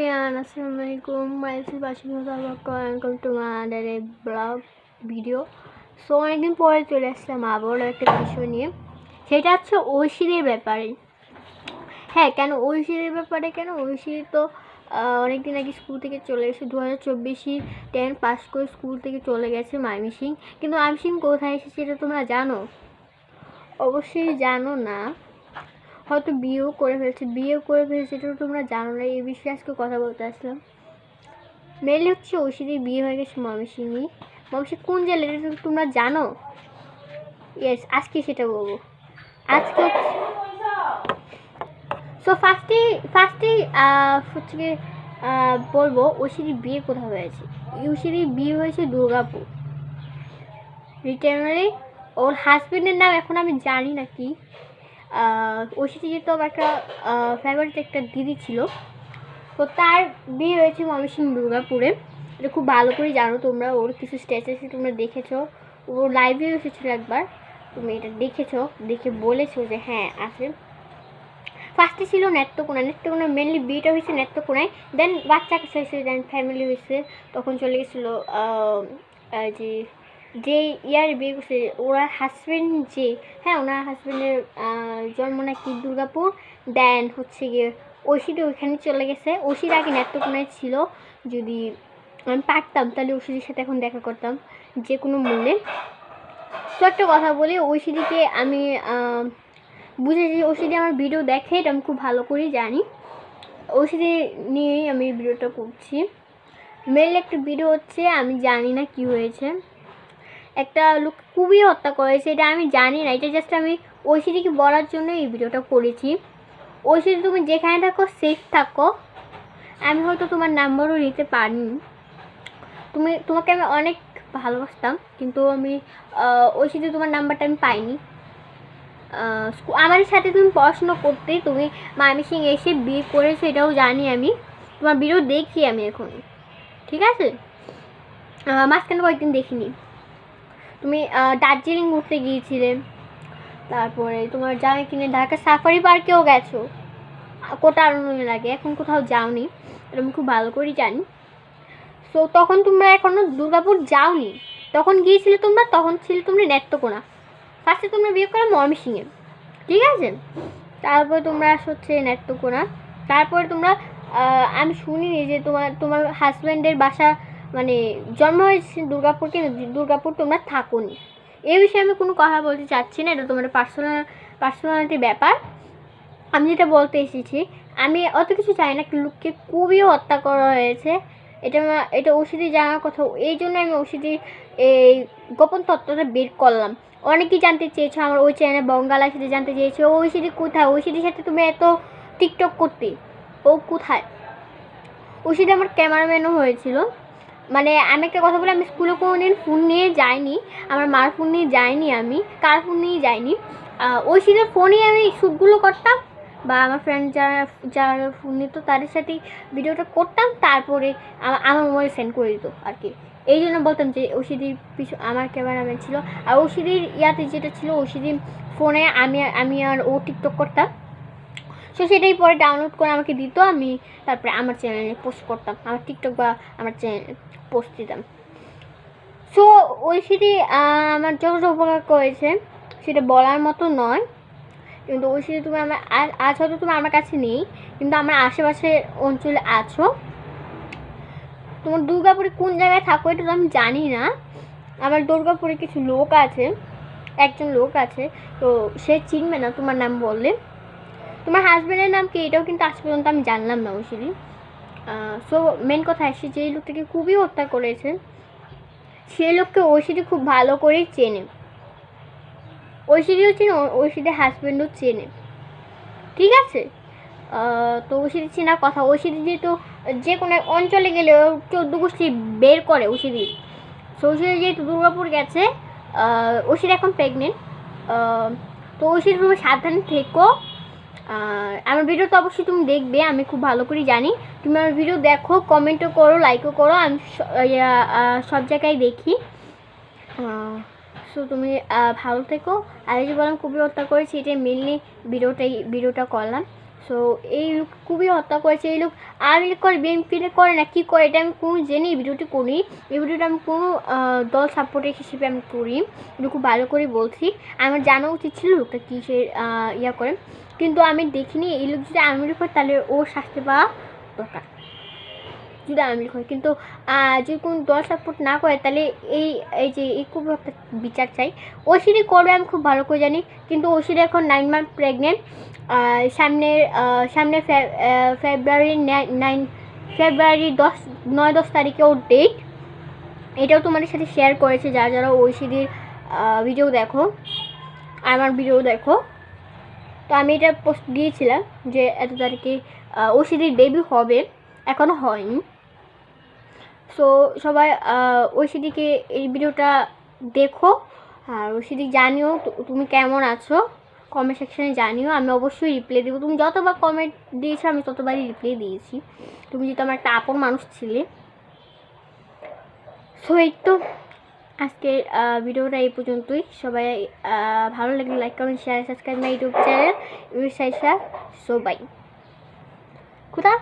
Everyone আসসালামু আলাইকুম মাইসি welcome to my vlog video so অনেকদিন পরে চলে আসলাম আবারও একটা বিষয় নিয়ে। সেটা হচ্ছে ঐশীর ব্যাপারে। হ্যাঁ কেন ঐশীর ব্যাপারে? কেন ঐশী তো অনেক দিন আগে স্কুল থেকে চলে এসে দু হাজার চব্বিশে টেন পাস করে স্কুল থেকে চলে গেছে মাইমিসিং কিন্তু মাইমিসিং কোথায় এসেছে এটা তোমরা জানো? অবশ্যই জানো না। হয়তো বিয়েও করে ফেলছে। বিয়ে করে ফেলছে এটা তোমরা জানো না এই বিষয়ে আজকে কথা বলতে আসলাম। মেলে হচ্ছে ঐশীদের বিয়ে হয়ে গেছে ময়মনসিংহে ময়মনসিং কোন এটা তোমরা জানো? ইয়েস আজকে সেটা বলব। আজকে সো ফার্স্টে ফার্স্টে হচ্ছে আহ, বলব ঐশীর বিয়ে কোথায় হয়েছে। ঐশীর বিয়ে হয়েছে দুর্গাপুর। রিটার্নারে ওর হাজবেন্ডের নাম এখন আমি জানি না কি। ঐশীতে যেহেতু আমার একটা ফেভারিট একটা দিদি ছিল, তো তার বিয়ে হয়েছে ময়মনসিংহ দুর্গাপুরে। এটা খুব ভালো করে জানো তোমরা, ওর কিছু স্ট্যাটাসে তোমরা দেখেছ। ও লাইভে এসেছিল একবার, তুমি এটা দেখেছ, দেখে বলেছ যে হ্যাঁ আছে। ফার্স্টে ছিল নেত্রকোনা নেত্রকোনা মেনলি বিয়েটা হয়েছে নেত্রকোনায় দেন বাচ্চা কাছে হয়েছে দেন ফ্যামিলি হয়েছে, তখন চলে গেছিল যে যে ইয়ার বিয়ে করছে ওরা হাজব্যান্ড যে হ্যাঁ ওনার হাজব্যান্ডের জন্ম নাকি দুর্গাপুর দেন হচ্ছে গিয়ে ঐশীটা ওইখানে চলে গেছে। ঐশীর আগে নেত্রকোনায় ছিল, যদি আমি পারতাম, তাহলে ঐশীদের সাথে এখন দেখা করতাম যে কোনো মূল্যে। তো একটা কথা বলি, ঐশীদিকে আমি বুঝেছি ঐশীদি আমার ভিডিও দেখে, এটা আমি খুব ভালো করেই জানি। ঐশীদি নিয়েই আমি ভিডিওটা করছি। মেল একটা ভিডিও হচ্ছে, আমি জানি না কি হয়েছে। একটা লোক খুবই হত্যা করেছে এটা আমি জানি না। এটা জাস্ট আমি ঐশীদিকে বলার জন্য এই ভিডিওটা করেছি। ঐশীদি তুমি যেখানে থাকো সেফ থাকো। আমি হয়তো তোমার নাম্বারও নিতে পারিনি। তুমি, তোমাকে আমি অনেক ভালোবাসতাম, কিন্তু আমি ঐশীদি তোমার নাম্বারটা আমি পাইনি। আমার সাথে তুমি পড়াশুনো করতে, তুমি মামি এসে বিয়ে করেছ, এটাও জানি আমি। তোমার ভিডিও দেখি আমি এখন। ঠিক আছে? মাঝখানে কয়েকদিন দেখিনি। তুমি দার্জিলিং ঘুরতে গিয়েছিলে। তারপরে তোমার জামাই কিনে ঢাকা সাফারি পার্কেও গেছো। কোটা আনন্দ লাগে, এখন কোথাও যাওনি। এটা আমি খুব ভালো করেই জানি। সো তখন তোমরা এখনও দুর্গাপুর যাওনি। তখন গিয়েছিলে তোমরা, তখন ছিলে তোমরা নেত্রকোনা। ফার্স্টে তোমরা বিয়ে করো ময়মনসিংহে। ঠিক আছে? তারপরে তোমরা হচ্ছে নেত্রকোনা। তারপরে তোমরা আমি শুনিনি যে তোমার তোমার হাজব্যান্ডের বাসা মানে জন্ম হয়েছে দুর্গাপুর, কিন্তু দুর্গাপুর তোমরা থাকোনি। এই বিষয়ে আমি কোনো কথা বলতে চাচ্ছি না, এটা তোমার পার্সোনাল পার্সোনালিটি ব্যাপার। আমি যেটা বলতে এসেছি, আমি অত কিছু চাই না, লোককে খুবই হত্যা করা হয়েছে। এটা এটা ওষুধি জানার কথা, এই জন্য আমি ওষুধি এই গোপন তত্ত্বটা বের করলাম। অনেকেই জানতে চেয়েছো, আমার ওই চ্যানেল বঙ্গালার সাথে জানতে চেয়েছো ওই সিডি কোথায়? ওই সিডির সাথে তুমি এত টিকটক করতে, ও কোথায়? ওই সিডি আমার ক্যামেরাম্যানও হয়েছিল। মানে আমি একটা কথা বলি, আমি স্কুলে কোনো দিন ফোন নিয়ে যাইনি, আমার মার ফোন নিয়ে যাইনি আমি, কার ফোন নিয়ে যাইনি। ওই সিডের ফোনেই আমি শ্যুটগুলো করতাম, বা আমার ফ্রেন্ড যারা যারা ফোন নিত তাদের সাথেই ভিডিওটা করতাম, তারপরে আমার মোবাইল সেন্ড করে দিত আর কি। এই জন্য বলতাম যে ওষুধির পিছু, আমার ক্যামেরাম্যান ছিল, আর ওষুধির ইয়াতে যেটা ছিল ওষুধি ফোনে আমি আমি আর ও টিকটক করতাম। সো সেটাই পরে ডাউনলোড করে আমাকে দিত, আমি তারপরে আমার চ্যানেলে পোস্ট করতাম, আমার টিকটক বা আমার চ্যানেলে পোস্ট দিতাম। সো ওই সিটি আমার যতটা উপকার করেছে, সেটা বলার মতো নয়। কিন্তু ওই সিটি তুমি আমার আজ হয়তো তুমি আমার কাছে নেই, কিন্তু আমার আশেপাশে অঞ্চলে আছো। তোমার দুর্গাপুরে কোন জায়গায় থাকো, এটা তো আমি জানি না। আমার দুর্গাপুরে কিছু লোক আছে, একজন লোক আছে, তো সে চিনবে না তোমার নাম বললে। তোমার হাজব্যান্ডের নাম কি? এটাও কিন্তু আজ পর্যন্ত আমি জানলাম না ওইসিরি সো মেন কথা আসছে যে লোকটাকে খুবই হত্যা করেছে। সেই লোককে ঐশীদি খুব ভালো করেই চেনে। ঐশীদিও চেনে ঐশীদের হাজব্যান্ডও চেনে। ঠিক আছে? তো ঐশীদি চেনার কথা। ঐশীদি যেহেতু যে কোনো অঞ্চলে গেলে চোদ্দ গোষ্ঠী বের করে ঐশীদি। তো ঐশীদি যেহেতু দুর্গাপুর গেছে ঐশীদি এখন প্রেগনেন্ট তো ঐশীদি তুমি সাবধানে থেকো। আমার ভিডিও তো অবশ্যই তুমি দেখবে, আমি খুব ভালো করে জানি। তুমি আমার ভিডিও দেখো কমেন্টও করো লাইকও করো, আমি সব জায়গায় দেখি। সো তুমি ভালো থেকো। আর যে বললাম খুবই হত্যা করেছি, এটাই মেনলি ভিডিওটাই ভিডিওটা করলাম। সো এই লোক খুবই হত্যা করেছে। এই লোক আওয়ামী লীগ করে বিএনপি করে না, কী করে, এটা আমি কোনো জেনে এই ভিডিওটি করি এই ভিডিওটা আমি কোনো দল সাপোর্টের হিসেবে আমি করি। এটা খুব ভালো করে বলছি। আমার জানা উচিত ছিল লোকটা কী সে ইয়া করে। কিন্তু আমি দেখিনি। এই লোক যদি আওয়ামী লীগ হয় তাহলে ও শাস্তি পাওয়া দরকার। যদি লীগ হয় কিন্তু যদি কোনো দল সাপোর্ট না করে, তাহলে এই এই যে, এই খুব একটা বিচার চাই। ওসিডি করবে আমি খুব ভালো করে জানি। কিন্তু ওসিডি এখন নাইন মান্থ প্রেগনেন্ট সামনের সামনে ফেব্রুয়ারি নাইন ফেব্রুয়ারি দশ, নয়, দশ তারিখে ওর ডেট এটাও তোমাদের সাথে শেয়ার করেছে, যারা যারা ওইসিডির ভিডিও দেখো, আমার ভিডিও দেখো। তো আমি এটা পোস্ট দিয়েছিলাম যে, এত তারিখে ওসিডির বেবি হবে এখনও হয়নি। সো সবাই ওইসিডিকে এই ভিডিওটা দেখো। আর ওইসিডি জানিও তুমি কেমন আছো? কমেন্ট সেকশানে জানিও। আমি অবশ্যই রিপ্লাই দেবো। তুমি যতবার কমেন্ট দিয়েছ, আমি ততবারই রিপ্লাই দিয়েছি। তুমি যেহেতু আমার একটা আপন মানুষ ছিলে। সো এই তো আজকের ভিডিওটা এই পর্যন্তই। সবাই ভালো লাগলে like comment share subscribe my YouTube channel ইউসাইসা so bye খুদা।